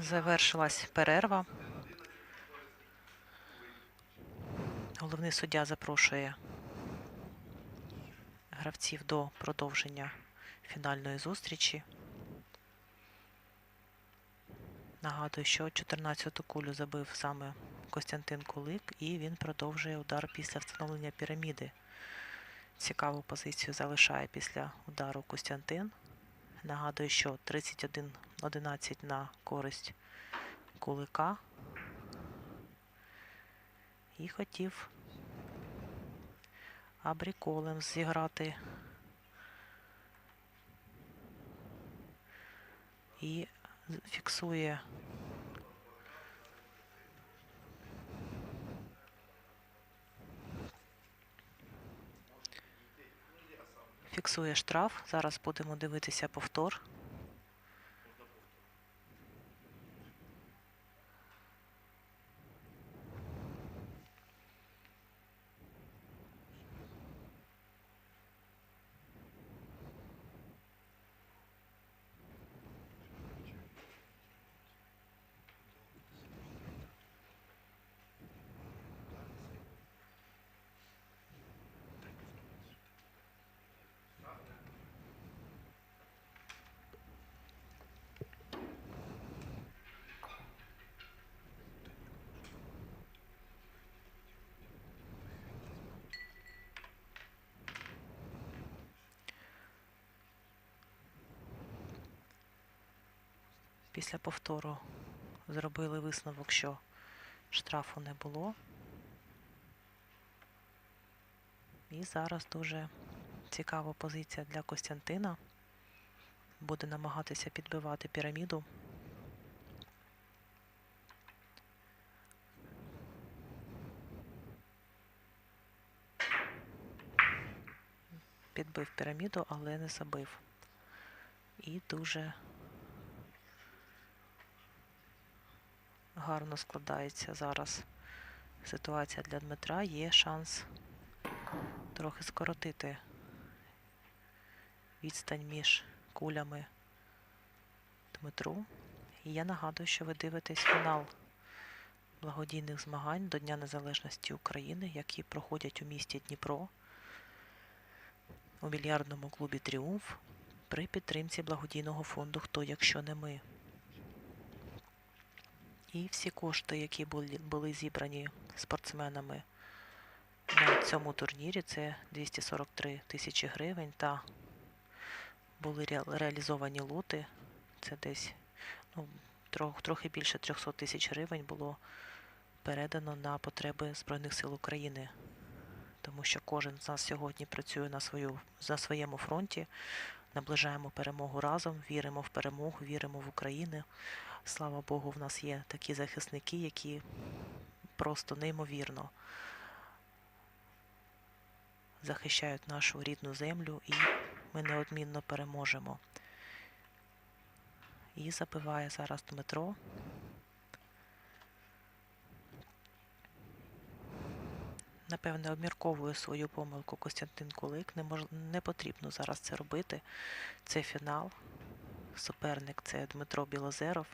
Завершилась перерва. Головний суддя запрошує гравців до продовження фінальної зустрічі. Нагадую, що 14-ту кулю забив саме Костянтин Кулик, і він продовжує удар після встановлення піраміди. Цікаву позицію залишає після удару Костянтин. Нагадую, що 31-11 на користь Кулика. І хотів абріколем зіграти. І фіксує фіксує штраф. Зараз будемо дивитися повтор. Після повтору зробили висновок, що штрафу не було. І зараз дуже цікава позиція для Костянтина. Буде намагатися підбивати піраміду. Підбив піраміду, але не забив. І дуже гарно складається зараз ситуація для Дмитра. Є шанс трохи скоротити відстань між кулями Дмитру. І я нагадую, що ви дивитесь фінал благодійних змагань до Дня Незалежності України, які проходять у місті Дніпро у мільярдному клубі Тріумф при підтримці благодійного фонду Хто, якщо не ми. І всі кошти, які були, зібрані спортсменами на цьому турнірі, це 243 тисячі гривень, та були реалізовані лоти. Це десь ну, трох, трохи більше 300 тисяч гривень було передано на потреби Збройних сил України. Тому що кожен з нас сьогодні працює на, свою, на своєму фронті, наближаємо перемогу разом, віримо в перемогу, віримо в Україну. Слава Богу, в нас є такі захисники, які просто неймовірно захищають нашу рідну землю, і ми неодмінно переможемо. І забиває зараз Дмитро. Напевне, обмірковує свою помилку Костянтин Кулик. Не, мож... не потрібно зараз це робити. Це фінал. Суперник це Дмитро Білозеров.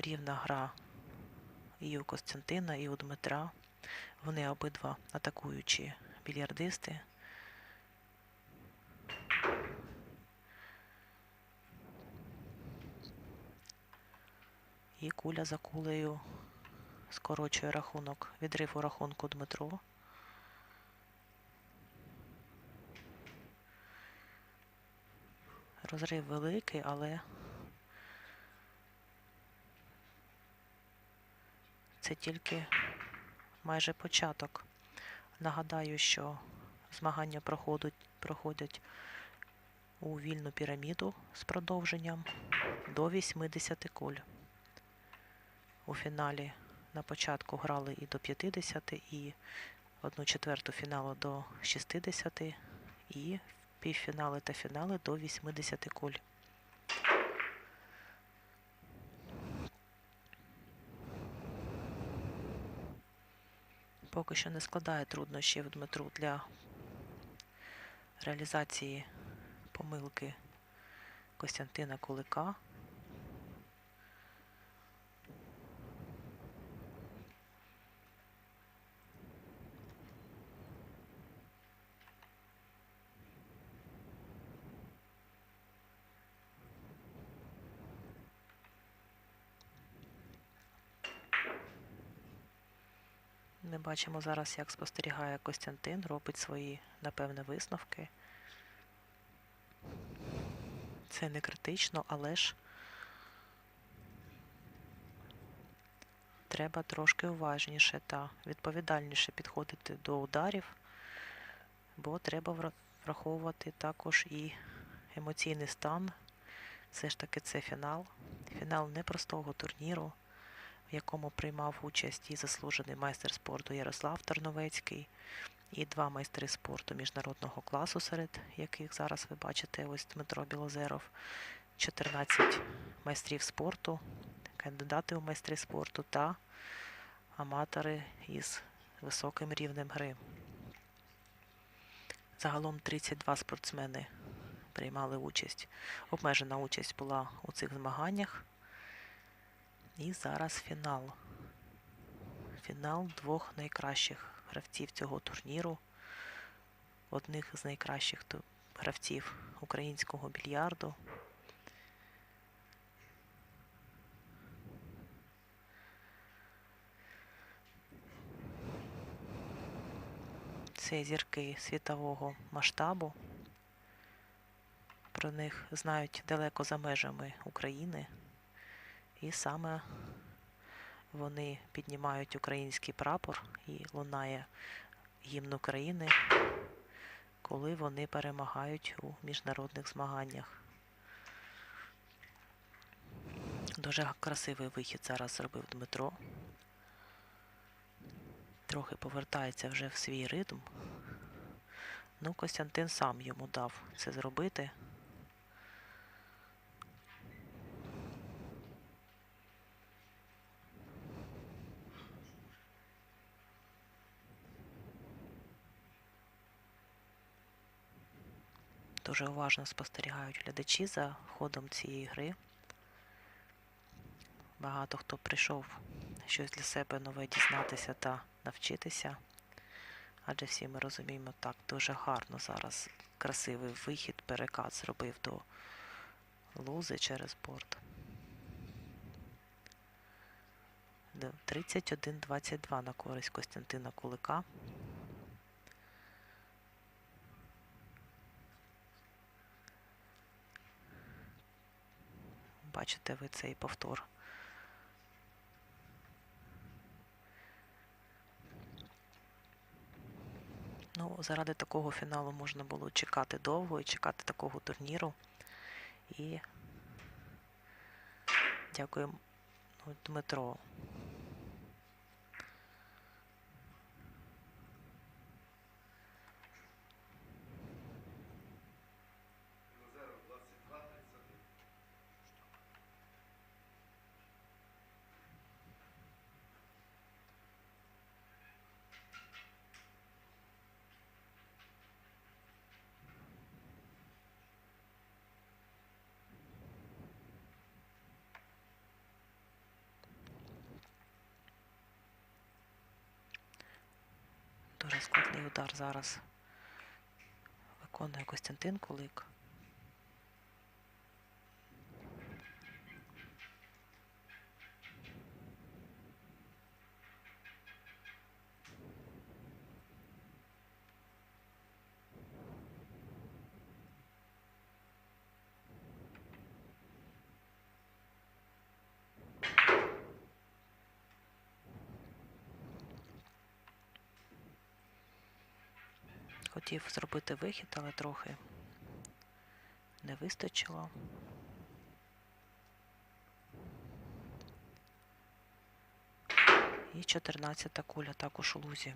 Рівна гра і у Костянтина, і у Дмитра. Вони обидва атакуючі більярдисти. І куля за кулею скорочує рахунок, відрив у рахунку Дмитро. Розрив великий, але це тільки майже початок. Нагадаю, що змагання проходять, проходять у вільну піраміду з продовженням до 80 куль. У фіналі на початку грали і до 50, і одну четверту фіналу до 60, і півфінали та фінали до 80 куль. Поки що не складає труднощів Дмитру для реалізації помилки Костянтина Кулика. Ми бачимо зараз, як спостерігає Костянтин, робить свої, напевне, висновки. Це не критично, але ж треба трошки уважніше та відповідальніше підходити до ударів, бо треба враховувати також і емоційний стан. Все ж таки це фінал. Фінал непростого турніру, в якому приймав участь і заслужений майстер спорту Ярослав Тарновецький, і два майстри спорту міжнародного класу, серед яких зараз ви бачите ось Дмитро Білозеров, 14 майстрів спорту, кандидати у майстри спорту та аматори із високим рівнем гри. Загалом 32 спортсмени приймали участь. Обмежена участь була у цих змаганнях. І зараз фінал. Фінал двох найкращих гравців цього турніру. Одних з найкращих гравців українського більярду. Це зірки світового масштабу. Про них знають далеко за межами України. І саме вони піднімають український прапор і лунає гімн України, коли вони перемагають у міжнародних змаганнях. Дуже красивий вихід зараз зробив Дмитро. Трохи повертається вже в свій ритм. Ну, Костянтин сам йому дав це зробити. Дуже уважно спостерігають глядачі за ходом цієї гри. Багато хто прийшов щось для себе нове дізнатися та навчитися. Адже всі ми розуміємо, так дуже гарно зараз красивий вихід, перекат зробив до лузи через борт. 31-22 на користь Костянтина Кулика. Бачите ви цей повтор. Ну, заради такого фіналу можна було чекати довго і чекати такого турніру. І дякую ну, Дмитро. Дуже складний удар зараз виконує Костянтин Кулик. Хотів зробити вихід, але трохи не вистачило. І 14-та куля також у лузі.